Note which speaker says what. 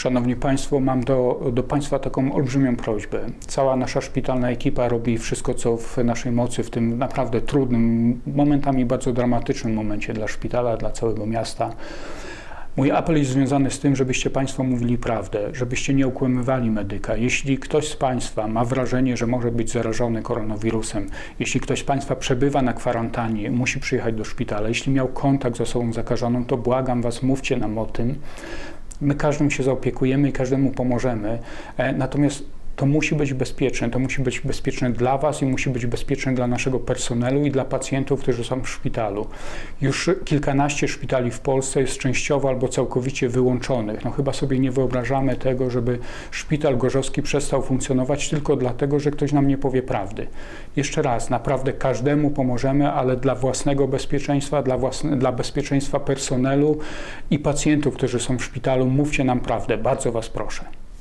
Speaker 1: Szanowni Państwo, mam do, do Państwa taką olbrzymią prośbę. Cała nasza szpitalna ekipa robi wszystko, co w naszej mocy w tym naprawdę trudnym, momentami bardzo dramatycznym momencie dla szpitala, dla całego miasta. Mój apel jest związany z tym, żebyście Państwo mówili prawdę, żebyście nie ukłamywali medyka. Jeśli ktoś z Państwa ma wrażenie, że może być zarażony koronawirusem, jeśli ktoś z Państwa przebywa na kwarantannie, musi przyjechać do szpitala, jeśli miał kontakt z osobą zakażoną, to błagam Was, mówcie nam o tym. My każdym się zaopiekujemy i każdemu pomożemy. E, Natomiast to musi być bezpieczne. To musi być bezpieczne dla Was i musi być bezpieczne dla naszego personelu i dla pacjentów, którzy są w szpitalu. Już kilkanaście szpitali w Polsce jest częściowo albo całkowicie wyłączonych. No chyba sobie nie wyobrażamy tego, żeby szpital gorzowski przestał funkcjonować tylko dlatego, że ktoś nam nie powie prawdy. Jeszcze raz, naprawdę każdemu pomożemy, ale dla własnego bezpieczeństwa, dla, własne, dla bezpieczeństwa personelu i pacjentów, którzy są w szpitalu, mówcie nam prawdę. Bardzo Was proszę.